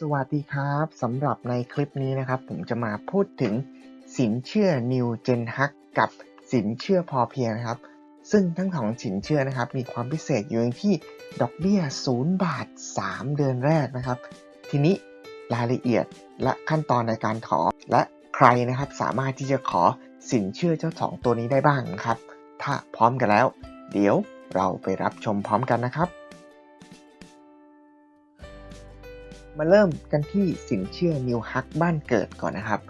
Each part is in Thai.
สวัสดีครับสำหรับในคลิปนี้นะครับ ผมจะมาพูดถึงสินเชื่อ New Gen Hug กับสินเชื่อพอเพียงนะครับ ซึ่งทั้งสองสินเชื่อนะครับ มีความพิเศษอยู่ที่ดอกเบี้ย 0 บาท 3 เดือนแรกนะครับ ทีนี้รายละเอียดและขั้นตอนในการขอ และใครนะครับสามารถที่จะขอสินเชื่อเจ้าสองตัวนี้ได้บ้างนะครับ ถ้าพร้อมกันแล้ว เดี๋ยวเราไปรับชมพร้อมกันนะครับ มาเริ่มกันที่สินเชื่อ New Hug บ้านเกิดก่อนนะครับ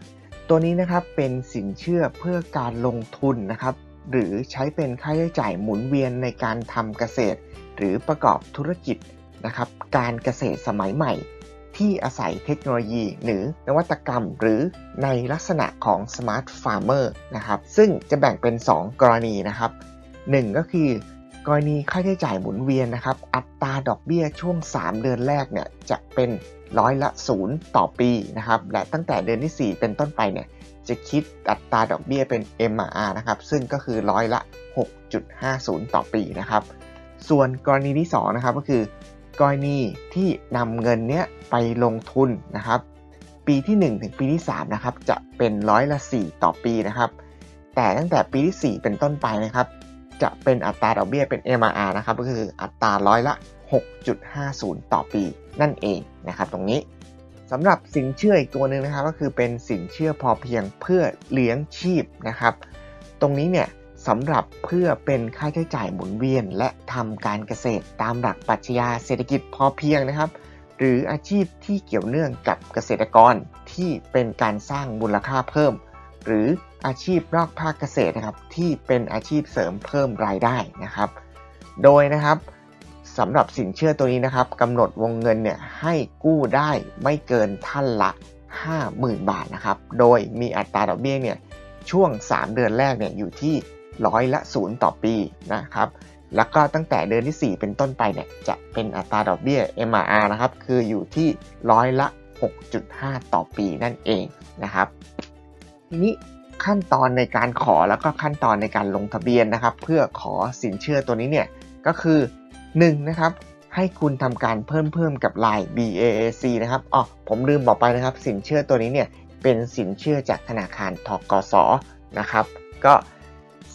ตัวนี้นะครับเป็นสินเชื่อเพื่อการลงทุนนะครับ หรือใช้เป็นค่าใช้จ่ายหมุนเวียนในการทำเกษตร หรือประกอบธุรกิจนะครับ การเกษตรสมัยใหม่ ที่อาศัยเทคโนโลยี หรือนวัตกรรม หรือในลักษณะของ Smart Farmer นะครับ ซึ่งจะแบ่งเป็น 2 กรณีนะครับ 1 ก็คือ กรณีค่าใช้จ่ายหมุนเวียนนะครับ อัตราดอกเบี้ยช่วง 3 เดือนแรกเนี่ยจะเป็นร้อยละ0ต่อปีนะครับ และตั้งแต่เดือนที่ 4 เป็นต้นไปเนี่ยจะคิดอัตราดอกเบี้ยเป็น MRR นะครับ ซึ่งก็คือร้อยละ 6.50 ต่อปีนะครับ ส่วนกรณีที่ 2 นะครับก็คือกรณีที่นำเงินเนี้ยไปลงทุนนะครับ ปีที่ 1 ถึงปีที่3นะครับจะเป็นร้อยละ 4 ต่อปีนะครับ แต่ตั้งแต่ปีที่ 4 เป็นต้นไปนะครับ จะเป็นอัตราดอกเบี้ยเป็น MRR นะครับก็คืออัตราร้อยละ 6.50 ต่อปีนั่นเองนะครับตรงนี้สำหรับสินเชื่ออีกตัวหนึ่งนะครับก็คือเป็นสินเชื่อพอเพียงเพื่อเลี้ยงชีพนะครับตรงนี้เนี่ยสำหรับเพื่อเป็นค่าใช้จ่ายหมุนเวียน และทำการเกษตรตามหลักปรัชญาเศรษฐกิจพอเพียงนะครับ หรืออาชีพที่เกี่ยวเนื่องกับเกษตรกรที่เป็นการสร้างมูลค่าเพิ่ม หรืออาชีพนอกภาคเกษตรนะครับที่เป็นอาชีพเสริมเพิ่มรายได้นะครับ โดยนะครับสำหรับสินเชื่อตัวนี้นะครับกำหนดวงเงินเนี่ยให้กู้ได้ไม่เกินท่านละ 50,000 บาทนะครับ โดยมีอัตราดอกเบี้ยเนี่ยช่วง 3 เดือนแรกเนี่ยอยู่ที่ร้อยละ0ต่อปีนะครับ แล้วก็ตั้งแต่เดือนที่ 4 เป็นต้นไปเนี่ยจะเป็นอัตราดอกเบี้ย MRR นะครับ คืออยู่ที่ร้อยละ 6.5 ต่อปีนั่นเองนะครับ ทีนี้ขั้นตอนในการขอแล้วก็ขั้นตอนในการลงทะเบียนนะครับ เพื่อขอสินเชื่อตัวนี้เนี่ยก็คือ 1. นะครับให้คุณทำการเพิ่มเพิ่มกับ Line BAAC นะครับอ๋อผมลืมบอกไปนะครับ สินเชื่อตัวนี้เนี่ยเป็นสินเชื่อจากธนาคารทกสนะครับ ก็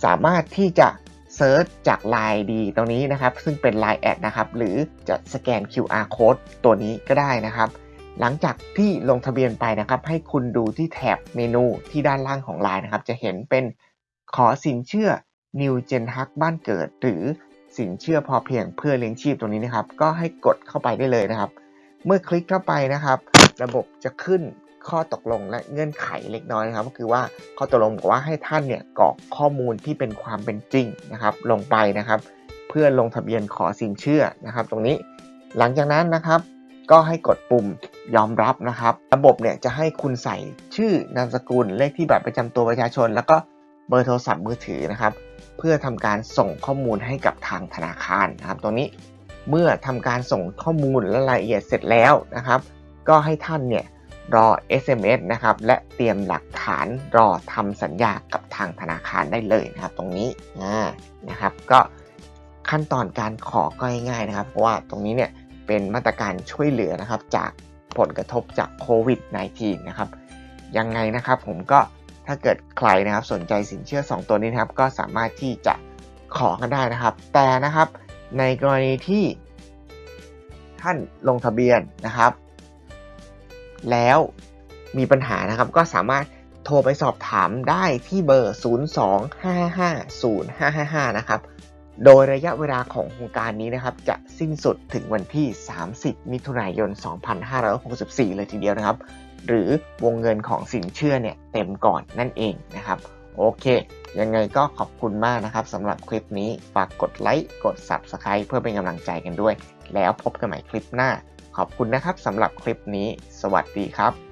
สามารถที่จะเซิร์ชจาก Line ดีตรงนี้นะครับ ซึ่งเป็น Line แอดนะครับ หรือจะสแกน QR code ตัวนี้ก็ได้นะครับ หลังจากที่ลงทะเบียนไปนะครับ ให้คุณดูที่แถบเมนูที่ด้านล่างของ Line นะครับ จะเห็นเป็นขอสินเชื่อ New Gen Hug บ้านเกิด หรือสินเชื่อพอเพียงเพื่อเลี้ยงชีพตรงนี้นะครับ ก็ให้กดเข้าไปได้เลยนะครับ เมื่อคลิกเข้าไปนะครับ ระบบจะขึ้นข้อตกลงและเงื่อนไขเล็กน้อยนะครับ ก็คือว่าข้อตกลงบอกว่าให้ท่านเนี่ยกรอกข้อมูลที่เป็นความเป็นจริงนะครับ ลงไปนะครับ เพื่อลงทะเบียนขอสินเชื่อนะครับ ตรงนี้ หลังจากนั้นนะครับ ก็ให้กดปุ่ม ยอมรับนะครับ ระบบเนี่ยจะให้คุณใส่ชื่อนามสกุลเลขที่บัตรประจำตัวประชาชน แล้วก็เบอร์โทรศัพท์มือถือนะครับ เพื่อทำการส่งข้อมูลให้กับทางธนาคารนะครับ ตรงนี้เมื่อทำการส่งข้อมูลและรายละเอียดเสร็จแล้วนะครับ ก็ให้ท่านเนี่ยรอ SMS นะครับ และเตรียมหลักฐานรอทำสัญญากับทางธนาคารได้เลยนะครับ ตรงนี้นะครับ ก็ขั้นตอนการขอก็ง่ายๆนะครับ เพราะว่าตรงนี้เนี่ยเป็นมาตรการช่วยเหลือนะครับจาก ผลกระทบจากโควิด -19 นะครับยังไงนะครับผมก็ถ้าเกิดใครนะครับสนใจสินเชื่อ 2 ตัวนี้นะครับก็สามารถที่จะขอกันได้นะครับ แต่นะครับในกรณีที่ท่านลงทะเบียนนะครับ แล้วมีปัญหานะครับก็สามารถโทรไปสอบถามได้ที่เบอร์ 025505555 นะครับ โดยระยะเวลาของโครงการนี้นะครับจะสิ้นสุดถึงวันที่ 30 มิถุนายน 2564 เลยทีเดียวนะครับ หรือวงเงินของสินเชื่อเนี่ยเต็มก่อนนั่นเองนะครับ โอเค ยังไงก็ขอบคุณมากนะครับสำหรับคลิปนี้ฝากกดไลค์กด Subscribe เพื่อเป็นกำลังใจกันด้วย แล้วพบกันใหม่คลิปหน้า ขอบคุณนะครับสำหรับคลิปนี้ สวัสดีครับ